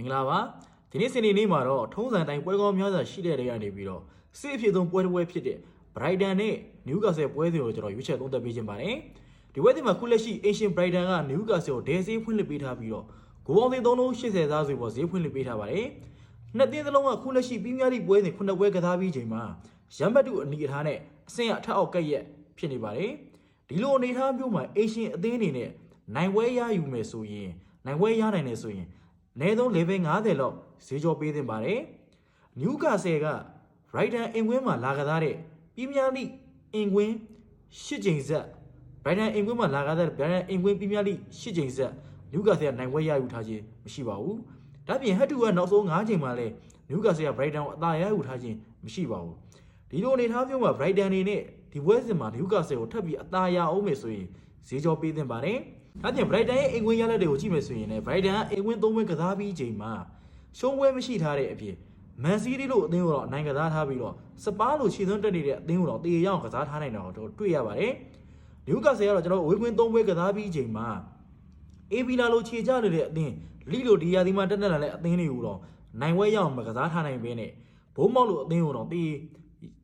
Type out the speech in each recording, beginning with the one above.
မင်္ဂလာပါဒီနေ့စနေနေ့မှာတော့ထုံးစံတိုင်းပွဲကောင်းများစွာရှိတဲ့နေရာနေပြီးတော့စစ်အဖြစ်ဆုံးပွဲတစ်ပွဲဖြစ်တဲ့ Brighton နဲ့ Newcastle ပွဲစဉ်ကိုကျွန်တော်ရွေးချယ်သုံးသပ်ပေးခြင်းပါတယ်ဒီပွဲစဉ်မှာခုလက်ရှိ Asian Brighton က Newcastle ကိုဒဲဆေးဖွင့်လှစ်ပေးထားပြီးတော့ဂိုးပေါင်းသေးသုံးလုံး80သားဆိုပေါ်ဈေးဖွင့်လှစ်ပေးထားပါတယ်နှစ်သင်းစလုံးကခုလက်ရှိပြီးများသည့်ပွဲစဉ်ခုနှစ်ပွဲကစားပြီးချိန်မှာရမ်ဘတ်တူအနီအထားနဲ့အဆင့်အထက်အောက်ကက်ရက်ဖြစ်နေပါတယ်ဒီလိုအနေအထားမျိုးမှာ Asian အသင်းအနေနဲ့နိုင်ပွဲရယူမယ်ဆိုရင်နိုင်ပွဲရနိုင်တယ်ဆိုရင် အနည်းဆုံး level 50လောက်ဈေးကြောပေးသင့်ပါတယ်။နျူကာဆယ်က Brighton အင်ကွင်းမှာလာကစားတဲ့ပြင်းများလိအင်ကွင်း၈ချိန်ဆက် Brighton အင်ကွင်းမှာလာကစားတဲ့ Brighton အင်ကွင်းပြင်းများလိ၈ချိန်ဆက်နျူကာဆယ်ကနိုင်ပွဲရယူထားခြင်းမရှိပါဘူး။ဒါပြင်ဟက်တူကနောက်ဆုံး9ချိန်မှာလဲနျူကာဆယ်က Brighton ကိုအသာရယူထားခြင်းမရှိပါဘူး။ဒီလိုအနေထားမျိုးမှာ Brighton အနေနဲ့ဒီပွဲစဉ်မှာနျူကာဆယ်ကိုထပ်ပြီးအသာရအောင်မယ်ဆိုရင် ဈေးကြောပေးသင့်ပါတယ်။ဒါပြင် Brighton ရဲ့အင်ကွင်းရလက်တွေကိုကြည့်မယ်ဆိုရင်လည်း Brighton ကအင်ကွင်း၃ဝင်းကစားပြီးချိန်မှာရှုံးပွဲမရှိထားတဲ့အပြင်မန်စီးတီလို့အသင်းကိုတော့အနိုင်ကစားထားပြီးတော့စပါးလို့ခြေသွင်းတက်နေတဲ့အသင်းကိုတော့တေရအောင်ကစားထားနိုင်တာတော့တွေ့ရပါတယ်။နျူကာဆယ်ကတော့ကျွန်တော်ဝေးကွင်း၃ပွဲကစားပြီးချိန်မှာအေဗီလာလိုခြေချနေတဲ့အသင်းလီလိုဒီယာဒီမှာတက်တက်လာတဲ့အသင်းတွေကိုတော့နိုင်ဝဲရအောင်မကစားထားနိုင်ဘဲနဲ့ဘိုးမောက်လို့အသင်းကိုတော့တေ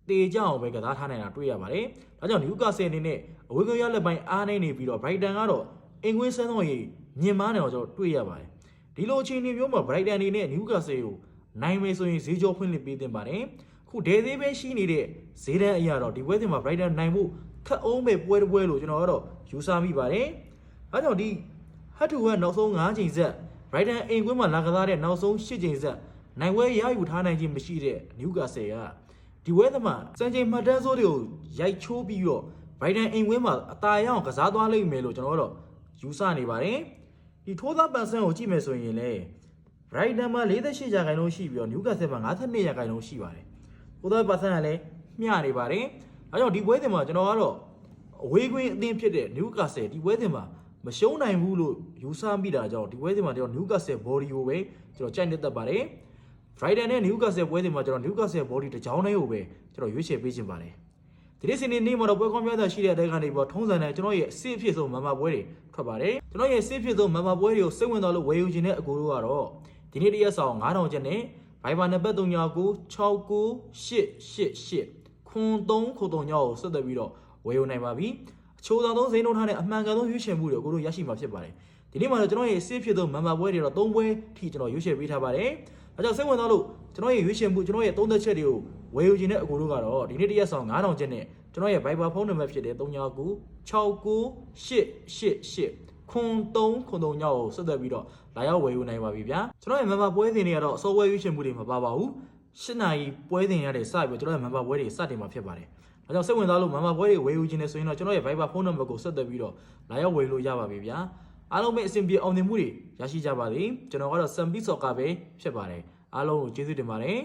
တေကြအောင်ပဲကစားထားနိုင်တာတွေ့ရပါတယ်။ဒါကြောင့်နျူကာဆယ်အနေနဲ့အဝေးကွင်းရလက်ပိုင်းအားနိုင်နေပြီးတော့ Brighton ကတော့အင်ကွင်းဆန်းသောရေမြင်မားနေတော့ကျွန်တော်တွေ့ရပါတယ်။ဒီလိုအခြေအနေမျိုးမှာ Brighton အနေနဲ့ Newcastle ကိုနိုင်မယ်ဆိုရင်ဈေးကြောဖွင့်လှစ်ပေးသင့်ပါတယ်။ခုဒဲသေးပဲရှိနေတဲ့ဈေးတန်းအရာတော့ဒီပွဲစဉ်မှာ Brighton နိုင်ဖို့ခက်အောင်ပဲပွဲတစ်ပွဲလို့ကျွန်တော်ကတော့ယူဆမိပါတယ်။အဲကြောင့်ဒီဟတ်တူကနောက်ဆုံး9ချိန်ဆက် Brighton အိမ်ကွင်းမှာလာကစားတဲ့နောက်ဆုံး10ချိန်ဆက်နိုင်ပွဲရယူထားနိုင်ခြင်းမရှိတဲ့ Newcastle က ဒီဝဲသမားစံချိန်မှတ်တမ်းစိုးတွေကိုရိုက်ချိုးပြီးတော့ Brighton အိမ်ကွင်းမှာအသာရအောင်ကစားသွားလိမ့်မယ်လို့ကျွန်တော်ကတော့ယူဆနေပါတယ်ဒီထိုးသားပန်ဆန်ကိုကြည့်မယ်ဆိုရင်လေ Brighton မှာ48ရာခိုင်နှုန်းရှိပြီးတော့ Newcastle မှာ52ရာခိုင်နှုန်းရှိပါတယ်ထိုးသားပန်ဆန်ကလည်းမျှနေပါတယ်အဲကြောင့်ဒီပွဲစဉ်မှာကျွန်တော်ကတော့အဝေးကွင်းအသင်းဖြစ်တဲ့ Newcastle ဒီပွဲစဉ်မှာမရှုံးနိုင်ဘူးလို့ယူဆမိတာကြောင့်ဒီပွဲစဉ်မှာကျွန်တော် Newcastle body ကိုပဲကျွန်တော်ကြိုက်နေတတ်ပါတယ် Brighton နဲ့ Newcastle ပွဲစဉ်မှာကျွန်တော် Newcastle body တစ်ကြောင်းလေးကိုပဲကျွန်တော်ရွေးချယ်ပေးခြင်းပါတယ်ဒီနေ့စနေနေ့မှာတော့ပွဲကောင်းများစွာရှိတဲ့တဲ့ကနေပြီးတော့ထုံးစံနဲ့ကျွန်တော်ရဲ့အစစ်အဖြစ်ဆုံးမမပွဲတွေထွက်ပါတယ်ကျွန်တော်ရဲ့အစစ်အဖြစ်ဆုံးမမပွဲတွေကိုစိတ်ဝင်တော်လို့ဝယ်ယူခြင်းတဲ့အကူတို့ကတော့ဒီနေ့တရက်ဆောင်9000ကျပ်နဲ့ Viber နံပါတ်399688ခွန်3ခု3ညောကိုဆက်သွယ်ပြီးတော့ဝယ်ယူနိုင်ပါပြီအချိုးသာဆုံးဈေးနှုန်းထားနဲ့အမှန်ကန်ဆုံးရွေးချယ်မှုတွေကိုတို့ရရှိမှာဖြစ်ပါတယ်ဒီနေ့မှာတော့ကျွန်တော်ရဲ့အစစ်အဖြစ်ဆုံးမမပွဲတွေတော့3ပွဲထိကျွန်တော်ရွေးချယ်ပေးထားပါတယ် အဲကြောင့်စိတ်ဝင်စားလို့ကျွန်တော်ရဲ့ရွေးချယ်မှုကျွန်တော်ရဲ့သုံးသက်ချက်တွေကိုဝယ်ယူခြင်းတဲ့အကူတို့ကတော့ဒီနေ့တရက်ဆောင်9000ကျပ်နဲ့ကျွန်တော်ရဲ့ Viber ဖုန်းနံပါတ်ဖြစ်တဲ့399688ခွန်3ခွန်3ညောကိုဆက်သွယ်ပြီးတော့လာရောက်ဝယ်ယူနိုင်ပါပြီဗျာကျွန်တော်ရဲ့ member ပွဲစဉ်တွေကတော့ software ရွေးချယ်မှုတွေမပါပါဘူး၈နာရီပွဲစဉ်ရတဲ့စပြီးကျွန်တော်ရဲ့ member ပွဲတွေစတင်မှာဖြစ်ပါတယ်ဒါကြောင့်စိတ်ဝင်စားလို့ member ပွဲတွေဝယ်ယူခြင်းနဲ့ဆိုရင်တော့ကျွန်တော်ရဲ့ Viber ဖုန်းနံပါတ်ကိုဆက်သွယ်ပြီးတော့လာရောက်ဝယ်ယူလို့ရပါပြီဗျာ အားလုံးပဲအဆင်ပြေအောင်မြင်မှုတွေရရှိကြပါစေကျွန်တော်ကတော့ Sampi Soccer ပဲဖြစ်ပါတယ်အားလုံးကိုကျေးဇူးတင်ပါတယ်